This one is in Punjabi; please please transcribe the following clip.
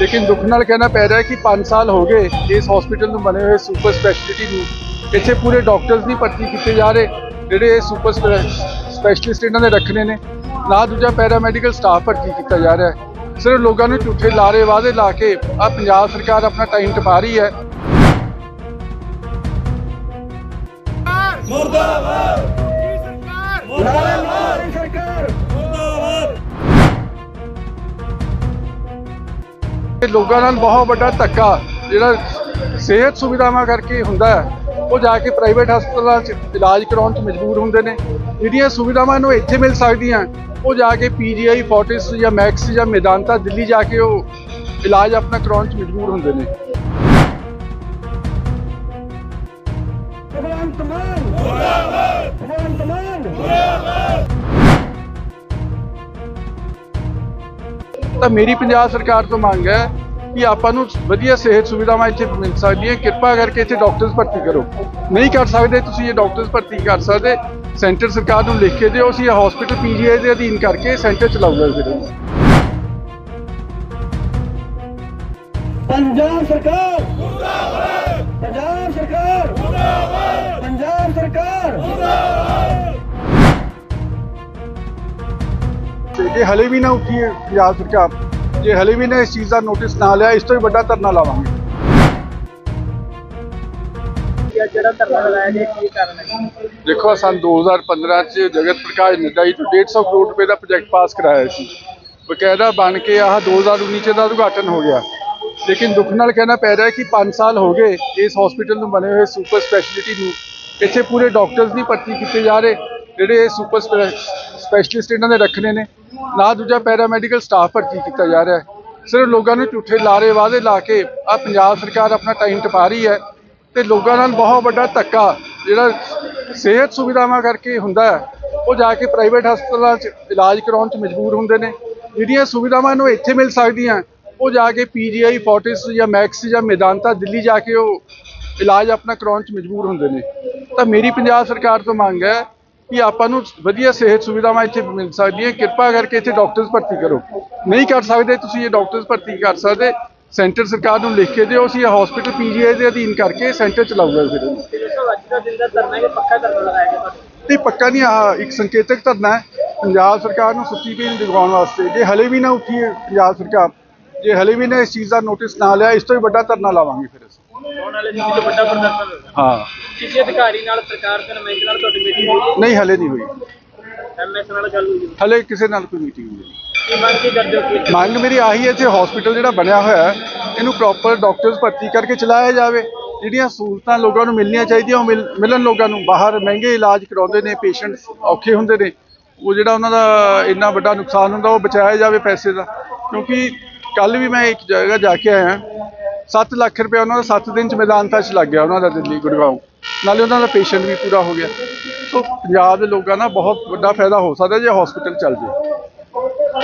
ਲੇਕਿਨ ਦੁੱਖ ਨਾਲ ਕਹਿਣਾ ਪੈ ਰਿਹਾ ਕਿ 5 ਸਾਲ ਹੋ ਗਏ ਇਸ ਹਸਪੀਟਲ ਨੂੰ ਬਣੇ ਹੋਏ ਸੁਪਰ ਸਪੈਸ਼ਲਿਟੀ ਨੂੰ। ਇੱਥੇ ਪੂਰੇ ਡਾਕਟਰਸ ਨਹੀਂ ਭਰਤੀ ਕੀਤੇ ਜਾ ਰਹੇ, ਜਿਹੜੇ ਇਹ ਸੁਪਰ ਸਪੈਸ਼ਲਿਸਟ ਇਹਨਾਂ ਦੇ ਰੱਖਣੇ ਨੇ। ਨਾ ਦੂਜਾ ਪੈਰਾ ਮੈਡੀਕਲ ਸਟਾਫ ਭਰਤੀ ਕੀਤਾ ਜਾ ਰਿਹਾ ਹੈ। ਸਿਰਫ ਲੋਕਾਂ ਨੂੰ ਝੂਠੇ ਲਾਰੇ ਵਾਅਦੇ ਲਾ ਕੇ ਆ ਪੰਜਾਬ ਸਰਕਾਰ ਆਪਣਾ ਟਾਈਮ ਟਪਾ ਰਹੀ ਹੈ। ਇਹ ਲੋਕਾਂ ਨਾਲ ਬਹੁਤ ਵੱਡਾ ਧੱਕਾ, ਜਿਹੜਾ ਸਿਹਤ ਸੁਵਿਧਾਵਾਂ ਕਰਕੇ ਹੁੰਦਾ ਹੈ, ਉਹ ਜਾ ਕੇ ਪ੍ਰਾਈਵੇਟ ਹਸਪਤਾਲਾਂ 'ਚ ਇਲਾਜ ਕਰਾਉਣ 'ਚ ਮਜਬੂਰ ਹੁੰਦੇ ਨੇ। ਜਿਹੜੀਆਂ ਸੁਵਿਧਾਵਾਂ ਨੂੰ ਇੱਥੇ ਮਿਲ ਸਕਦੀਆਂ, ਉਹ ਜਾ ਕੇ ਪੀਜੀਆਈ ਫੋਰਟਿਸ ਜਾਂ ਮੈਕਸ ਜਾਂ ਮੈਦਾਨਤਾ ਦਿੱਲੀ ਜਾ ਕੇ ਉਹ ਇਲਾਜ ਆਪਣਾ ਕਰਾਉਣ 'ਚ ਮਜਬੂਰ ਹੁੰਦੇ ਨੇ। ਭਗਵੰਤ ਮਾਨ! ਮੁਰਦਾਬਾਦ ਭਗਵੰਤ ਮਾਨ! ਤਾਂ ਮੇਰੀ ਪੰਜਾਬ ਸਰਕਾਰ ਤੋਂ ਮੰਗ ਹੈ ਕਿ ਆਪਾਂ ਨੂੰ ਵਧੀਆ ਸਿਹਤ ਸੁਵਿਧਾਵਾਂ ਇੱਥੇ ਮਿਲ ਸਕਦੀਆਂ, ਕਿਰਪਾ ਕਰਕੇ ਇੱਥੇ ਡਾਕਟਰਸ ਭਰਤੀ ਕਰੋ। ਨਹੀਂ ਕਰ ਸਕਦੇ ਤੁਸੀਂ ਇਹ ਡਾਕਟਰਸ ਭਰਤੀ ਕਰ ਸਕਦੇ ਸੈਂਟਰ ਸਰਕਾਰ ਨੂੰ ਲਿਖ ਕੇ ਦਿਓ, ਅਸੀਂ ਇਹ ਹਸਪੀਟਲ ਪੀਜੀਆਈ ਦੇ ਅਧੀਨ ਕਰਕੇ ਸੈਂਟਰ ਚਲਾਉਂਦੇ ਫਿਰ। ਪੰਜਾਬ ਸਰਕਾਰ! ਮੁਰਦਾਬਾਦ! ਪੰਜਾਬ ਸਰਕਾਰ! ਮੁਰਦਾਬਾਦ! ਪੰਜਾਬ ਸਰਕਾਰ! ਤੇ ਜੇ ਹਲੇ ਵੀ ਨਾ ਉੱਠੀ ਹੈ ਪੰਜਾਬ ਸਰਕਾਰ ਜੇ ਹਲੇ ਵੀ ਨਾ ਇਸ ਚੀਜ਼ ਦਾ ਨੋਟਿਸ ਨਾ ਲਿਆ ਇਸ ਤੋਂ ਵੀ ਵੱਡਾ ਧਰਨਾ ਲਾਵਾਂਗੇ ਜਿਹੜਾ ਧਰਨਾ ਲਗਾਇਆ ਗਿਆ ਕੀ ਕਾਰਨ ਹੈ ਦੇਖੋ ਸਨ 2015 ਚ ਜਗਤ ਪ੍ਰਕਾਸ਼ ਨੱਡਾ ਜੀ ਤੋਂ 150 ਕਰੋੜ ਰੁਪਏ ਦਾ ਪ੍ਰੋਜੈਕਟ ਪਾਸ ਕਰਾਇਆ ਸੀ ਬਕਾਇਦਾ ਬਣ ਕੇ ਆਹ 2019 ਚ ਦਾ ਉਦਘਾਟਨ ਹੋ ਗਿਆ ਲੇਕਿਨ ਦੁੱਖ ਨਾਲ ਕਹਿਣਾ ਪੈ ਰਿਹਾ ਹੈ ਕਿ 5 ਸਾਲ ਹੋ ਗਏ ਇਸ ਹਸਪੀਟਲ ਨੂੰ ਬਣੇ ਹੋਏ ਸੁਪਰ ਸਪੈਸ਼ਲਿਟੀ ਨੂੰ ਇੱਥੇ ਪੂਰੇ ਡਾਕਟਰਸ ਨਹੀਂ ਭਰਤੀ ਕੀਤੇ ਜਾ ਰਹੇ ਜਿਹੜੇ ਇਹ ਸੁਪਰ ਸਪੈਸ਼ਲਿਸਟ ਇਹਨਾਂ ਦੇ ਰੱਖਣੇ ਨੇ। ਨਾ ਦੂਜਾ ਪੈਰਾਮੈਡੀਕਲ ਸਟਾਫ ਭਰਤੀ ਕੀਤਾ ਜਾ ਰਿਹਾ ਹੈ। ਸਿਰਫ ਲੋਕਾਂ ਨੂੰ ਝੂਠੇ ਲਾਰੇ ਵਾਅਦੇ ਲਾ ਕੇ ਆ ਪੰਜਾਬ ਸਰਕਾਰ ਆਪਣਾ ਟਾਈਮ ਟਪਾ ਰਹੀ ਹੈ ਤੇ ਲੋਕਾਂ ਨਾਲ ਬਹੁਤ ਵੱਡਾ ਧੱਕਾ, ਜਿਹੜਾ ਸਿਹਤ ਸੁਵਿਧਾਵਾਂ ਕਰਕੇ ਹੁੰਦਾ ਹੈ, ਉਹ ਜਾ ਕੇ ਪ੍ਰਾਈਵੇਟ ਹਸਪਤਾਲਾਂ 'ਚ ਇਲਾਜ ਕਰਾਉਣ 'ਚ ਮਜਬੂਰ ਹੁੰਦੇ ਨੇ। ਜਿਹੜੀਆਂ ਸੁਵਿਧਾਵਾਂ ਨੂੰ ਇੱਥੇ ਮਿਲ ਸਕਦੀਆਂ, ਉਹ ਜਾ ਕੇ ਪੀਜੀਆਈ, ਫੋਰਟਿਸ ਜਾਂ ਮੈਕਸ ਜਾਂ ਮੈਦਾਨਤਾ ਦਿੱਲੀ ਜਾ ਕੇ ਉਹ ਇਲਾਜ ਆਪਣਾ ਕਰਾਉਣ 'ਚ ਮਜਬੂਰ ਹੁੰਦੇ ਨੇ। ਤਾਂ ਮੇਰੀ ਪੰਜਾਬ ਸਰਕਾਰ ਤੋਂ ਮੰਗ ਹੈ ਕਿ ਆਪਾਂ ਨੂੰ ਵਧੀਆ ਸਿਹਤ ਸੁਵਿਧਾਵਾਂ ਇੱਥੇ ਮਿਲ ਸਕਦੀਆਂ। ਕਿਰਪਾ ਕਰਕੇ ਇੱਥੇ ਡਾਕਟਰਸ ਭਰਤੀ ਕਰੋ। ਨਹੀਂ ਕਰ ਸਕਦੇ ਤੁਸੀਂ ਇਹ ਡਾਕਟਰਸ ਭਰਤੀ ਕਰ ਸਕਦੇ। ਸੈਂਟਰ ਸਰਕਾਰ ਨੂੰ ਲਿਖ ਕੇ ਦਿਓ ਅਸੀਂ ਇਹ ਹਸਪੀਟਲ ਪੀਜੀਆਈ ਦੇ ਅਧੀਨ ਕਰਕੇ ਸੈਂਟਰ ਚਲਾਊਗਾ ਫਿਰ ਇਹਨੂੰ। ਤੇ ਦੋਸਤੋ ਅੱਜ ਦਾ ਦਿਨ ਦਾ ਧਰਨਾ ਹੈ ਕਿ ਪੱਕਾ ਧਰਨਾ ਲਗਾਇਆ ਗਿਆ ਤੁਹਾਡੇ ਤੇ ਪੱਕਾ ਨਹੀਂ ਆਹ ਇੱਕ ਸੰਕੇਤਕ ਧਰਨਾ ਹੈ। ਪੰਜਾਬ ਸਰਕਾਰ ਨੂੰ ਸੁੱਤੀ ਨੂੰ ਜਗਾਉਣ ਵਾਸਤੇ। ਜੇ ਹਲੇ ਵੀ ਨਾ ਉੱਠੀ ਪੰਜਾਬ ਸਰਕਾਰ ਜੇ ਹਲੇ ਵੀ ਨਾ ਇਸ ਚੀਜ਼ ਦਾ ਨੋਟਿਸ ਨਾ ਲਿਆ ਇਸ ਤੋਂ ਵੀ ਵੱਡਾ ਧਰਨਾ ਲਾਵਾਂਗੇ ਫਿਰ ਅਸੀਂ। ਆਉਣ ਵਾਲੇ ਦਿਨ ਵਿੱਚ ਵੱਡਾ ਪ੍ਰਦਰਸ਼ਨ ਹੋਵੇਗਾ ਹਾਂ। ਕਿਸੇ ਅਧਿਕਾਰੀ ਨਾਲ ਸਰਕਾਰ ਦੇ ਨੁਮਾਇੰਦੇ ਨਾਲ ਤੁਹਾਡੀ ਮੀਟਿੰਗ ਹੋਈ? ਨਹੀਂ ਹਲੇ ਨਹੀਂ ਹੋਈ। ਐਮਐਸ ਨਾਲ ਗੱਲ ਹੋਈ। ਹਲੇ ਕਿਸੇ ਨਾਲ ਕੋਈ ਮੀਟਿੰਗ ਨਹੀਂ ਹੋਈ। ਕੀ ਮੰਗ ਕੀ ਕਰਦੇ ਹੋ? ਕਿ ਮੰਗ ਮੇਰੀ ਆਹੀ ਹੈ ਇੱਥੇ ਹਸਪੀਟਲ ਜਿਹੜਾ ਬਣਿਆ ਹੋਇਆ ਹੈ ਇਹਨੂੰ ਪ੍ਰੋਪਰ ਡਾਕਟਰਸ ਭਰਤੀ ਕਰਕੇ ਚਲਾਇਆ ਜਾਵੇ। ਜਿਹੜੀਆਂ ਸਹੂਲਤਾਂ ਲੋਕਾਂ ਨੂੰ ਮਿਲਣੀਆਂ ਚਾਹੀਦੀਆਂ ਉਹ ਮਿਲ- ਮਿਲਣ ਲੋਕਾਂ ਨੂੰ। ਬਾਹਰ ਮਹਿੰਗੇ ਇਲਾਜ ਕਰਾਉਂਦੇ ਨੇ ਪੇਸ਼ੈਂਟਸ ਔਖੇ ਹੁੰਦੇ ਨੇ। ਉਹ ਜਿਹੜਾ ਉਹਨਾਂ ਦਾ ਇੰਨਾ ਵੱਡਾ ਨੁਕਸਾਨ ਹੁੰਦਾ ਉਹ ਬਚਾਇਆ ਜਾਵੇ ਪੈਸੇ ਦਾ। ਕਿਉਂਕਿ ਕੱਲ ਵੀ ਮੈਂ ਇੱਕ ਜਗ੍ਹਾ ਜਾ ਕੇ ਆਇਆ 7 ਲੱਖ ਰੁਪਏ ਉਹਨਾਂ ਦਾ 7 ਦਿਨ ਚ ਮੈਦਾਨਤਾ ਚ ਲੱਗ ਗਿਆ ਉਹਨਾਂ ਦਾ ਦਿੱਲੀ ਗੁੜਗਾਉਂ ਨਾਲੇ ਉਹਨਾਂ ਦਾ ਪੇਸ਼ੈਂਟ ਵੀ ਪੂਰਾ ਹੋ ਗਿਆ। ਸੋ ਪੰਜਾਬ ਦੇ ਲੋਕਾਂ ਦਾ ਬਹੁਤ ਵੱਡਾ ਫਾਇਦਾ ਹੋ ਸਕਦਾ ਜੇ ਹਸਪੀਟਲ ਚੱਲ ਜੇ